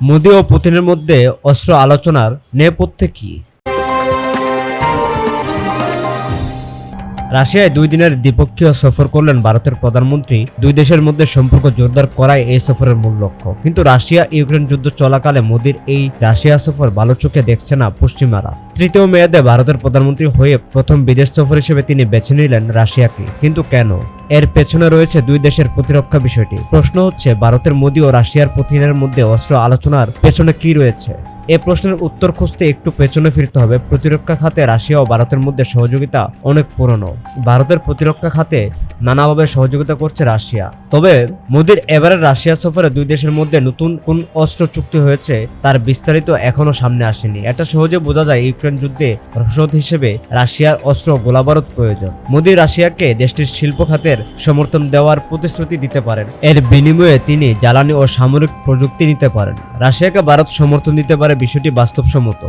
মোদি ও পুতিনের মধ্যে অস্ত্র আলোচনার নেপথ্যে কি? রাশিয়ায় দুই দিনের দ্বিপক্ষীয় সফর করলেন ভারতের প্রধানমন্ত্রী। দুই দেশের মধ্যে সম্পর্ক জোরদার করাই এই সফরের মূল লক্ষ্য। কিন্তু রাশিয়া ইউক্রেন যুদ্ধ চলাকালে মোদির এই রাশিয়া সফর ভালো চোখে দেখছে না পশ্চিমারা। তৃতীয় মেয়াদে ভারতের প্রধানমন্ত্রী হয়ে প্রথম বিদেশ সফর হিসেবে তিনি বেছে নিলেন রাশিয়াকে। কিন্তু কেন? এর পেছনে রয়েছে দুই দেশের প্রতিরক্ষা বিষয়টি। প্রশ্ন হচ্ছে, ভারতের মোদী ও রাশিয়ার পুতিনের মধ্যে অস্ত্র আলোচনার পেছনে কি রয়েছে? এ প্রশ্নের উত্তর খুঁজতে একটু পেছনে ফিরতে হবে। প্রতিরক্ষা খাতে রাশিয়া ও ভারতের মধ্যে সহযোগিতা অনেক পুরনো। ভারতের প্রতিরক্ষা খাতে নানাভাবে সহযোগিতা করছে রাশিয়া। তবে মোদির এবারের রাশিয়া সফরে দুই দেশের মধ্যে নতুন কোন অস্ত্র চুক্তি হয়েছে তার বিস্তারিত এখনও সামনে আসেনি। এটা সহজে বোঝা যায় ইউক্রেন যুদ্ধে রসদ হিসেবে রাশিয়ার অস্ত্র গোলাবারুদ প্রয়োজন। মোদি রাশিয়াকে দেশটির শিল্প খাতের সমর্থন দেওয়ার প্রতিশ্রুতি দিতে পারেন। এর বিনিময়ে তিনি জ্বালানি ও সামরিক প্রযুক্তি নিতে পারেন। রাশিয়াকে ভারত সমর্থন দিতে পারে বিষয়টি বাস্তবসম্মত।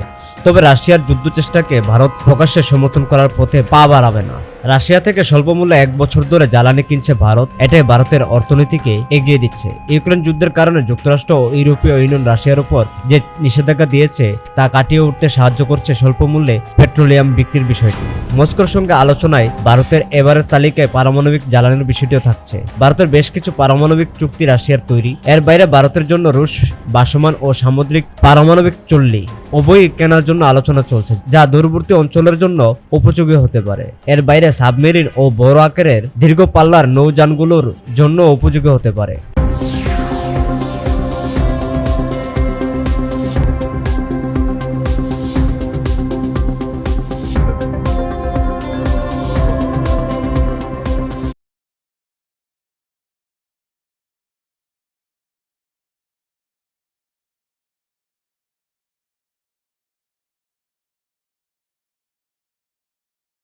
তবে রাশিয়ার যুদ্ধচেষ্টাকে ভারত প্রকাশ্যে সমর্থন করার পথে পা বাড়াবে না। রাশিয়া থেকে স্বল্প মূল্যে এক বছর ধরে জ্বালানি কিনছে ভারত। এটাই ভারতের অর্থনীতিকে এগিয়ে দিচ্ছে। ইউক্রেন যুদ্ধের কারণে যুক্তরাষ্ট্র ও ইউরোপীয় ইউনিয়ন রাশিয়ার উপর যে নিষেধাজ্ঞা দিয়েছে, তা কাটিয়ে উঠতে সাহায্য করছে স্বল্প মূল্যে পেট্রোলিয়াম বিক্রির বিষয়টি। মস্কোর সঙ্গে আলোচনায় ভারতের এবারের তালিকায় পারমাণবিক জ্বালানির বিষয়টিও থাকছে। ভারতের বেশ কিছু পারমাণবিক চুক্তি রাশিয়ার তৈরি। এর বাইরে ভারতের জন্য রুশ বাসমান ও সামুদ্রিক পারমাণবিক চল্লি। উভয়ই কেনার জন্য আলোচনা চলছে, যা দূরবর্তী অঞ্চলের জন্য উপযোগী হতে পারে। এর বাইরে সাবমেরিন ও বড় আকারের দীর্ঘ পাল্লার নৌযানগুলোর জন্য উপযোগী হতে পারে।